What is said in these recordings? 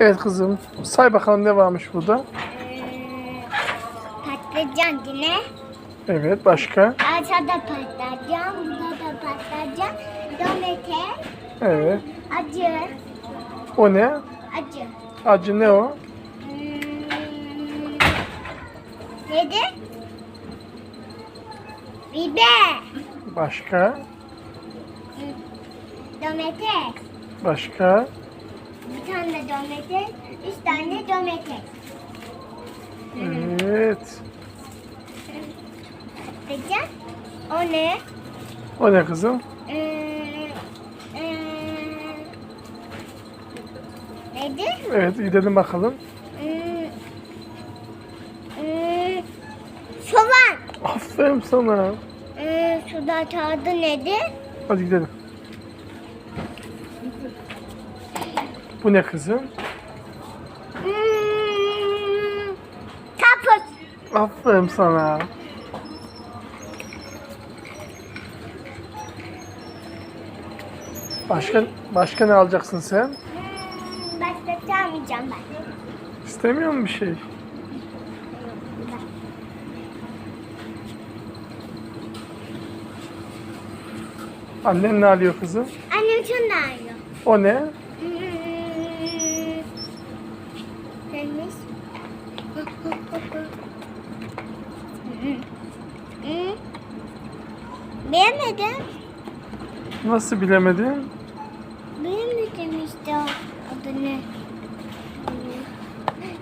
Evet kızım. Say bakalım ne varmış burada. Patlıcan yine. Evet başka. Aşağıda patlıcan, burada da patlıcan. Domates, Evet. acı, O ne? acı. Acı ne o? Hmm, neydi? Biber, Başka. domates. Başka. Bir tane domates, üç tane domates. Evet. Patlıcan. O ne? O ne kızım? Ee, ee, neydi? Evet gidelim bakalım. Hmm, hmm, soğan. Aferin sana. Hmm, suda tadı nedir? Hadi gidelim. Bu ne kızım? Hmm. Aferin sana. Başka başka ne alacaksın sen? Hmm, başka çalmayacağım ben. İstemiyor musun bir şey? Annen ne alıyor kızım? Annem şunu arıyor. O ne? Neymiş? Hmm, Beğenmedim. Nasıl bilemedin? Beğenmedim işte adını.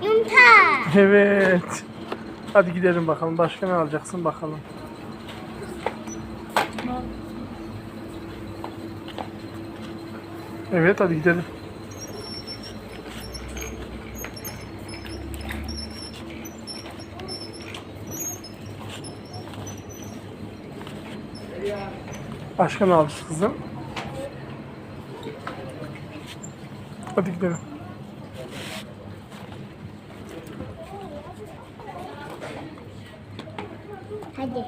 Yumurta. Evet. Hadi gidelim bakalım. Başka ne alacaksın bakalım. Evet hadi gidelim. Başka ne alacağız kızım? Hadi gidelim. Hadi.